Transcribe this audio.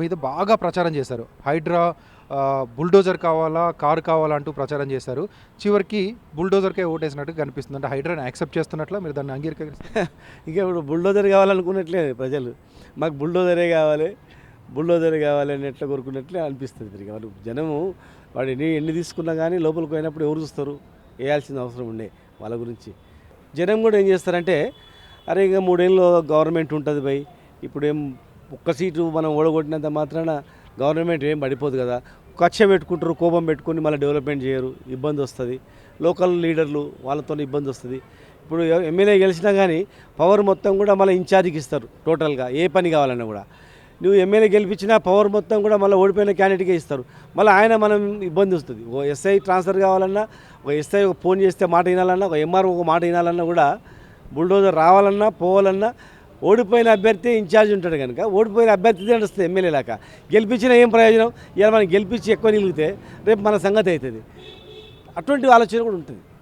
మీద బాగా ప్రచారం చేశారు. హైడ్రా బుల్డోజర్ కావాలా కారు కావాలా అంటూ ప్రచారం చేశారు. చివరికి బుల్డోజర్కే ఓటేసినట్టు కనిపిస్తుంది. అంటే హైడ్రాని యాక్సెప్ట్ చేస్తున్నట్ల మీరు దాన్ని అంగీకరిస్తారు ఇంకా ఇప్పుడు బుల్డోజర్ కావాలనుకున్నట్లే ప్రజలు. మాకు బుల్డోజరే కావాలి బుల్డోజరే కావాలి అని ఎట్లా కోరుకున్నట్లే అనిపిస్తుంది తిరిగి. వాళ్ళు జనము వాడు ఎన్ని ఎన్ని తీసుకున్నా కానీ లోపలికి పోయినప్పుడు ఎవరు చూస్తారు? వేయాల్సిన అవసరం ఉండే వాళ్ళ గురించి. జనం కూడా ఏం చేస్తారంటే అరే ఇంకా మూడేళ్ళు గవర్నమెంట్ ఉంటుంది భయ్ ఇప్పుడు ఏం ఒక్క సీటు మనం ఓడగొట్టినంత మాత్రాన గవర్నమెంట్ ఏం పడిపోదు కదా. కక్ష పెట్టుకుంటారు కోపం పెట్టుకొని మళ్ళీ డెవలప్మెంట్ చేయరు ఇబ్బంది వస్తుంది. లోకల్ లీడర్లు వాళ్ళతో ఇబ్బంది వస్తుంది. ఇప్పుడు ఎమ్మెల్యే గెలిచినా కానీ పవర్ మొత్తం కూడా మళ్ళీ ఇన్ఛార్జికి ఇస్తారు టోటల్గా ఏ పని కావాలన్నా కూడా. నువ్వు ఎమ్మెల్యే గెలిపించినా పవర్ మొత్తం కూడా మళ్ళీ ఓడిపోయిన క్యాండిడేట్కే ఇస్తారు. మళ్ళీ ఆయన మనం ఇబ్బంది వస్తుంది. ఓ ఎస్ఐ ట్రాన్స్ఫర్ కావాలన్నా ఒక ఎస్ఐ ఒక ఫోన్ చేస్తే మాట వినాలన్నా ఒక ఎంఆర్ఓ ఒక మాట వినాలన్నా కూడా బుల్డోజర్ రావాలన్నా పోవాలన్నా ఓడిపోయిన అభ్యర్థి ఇన్ఛార్జ్ ఉంటాడు కనుక ఓడిపోయిన అభ్యర్థి నడుస్తుంది ఎమ్మెల్యే లాగా. గెలిపించిన ఏం ప్రయోజనం? ఇలా మనం గెలిపించి ఎక్కువ నిలిగితే రేపు మన సంగతి అవుతుంది. అటువంటి ఆలోచన కూడా ఉంటుంది.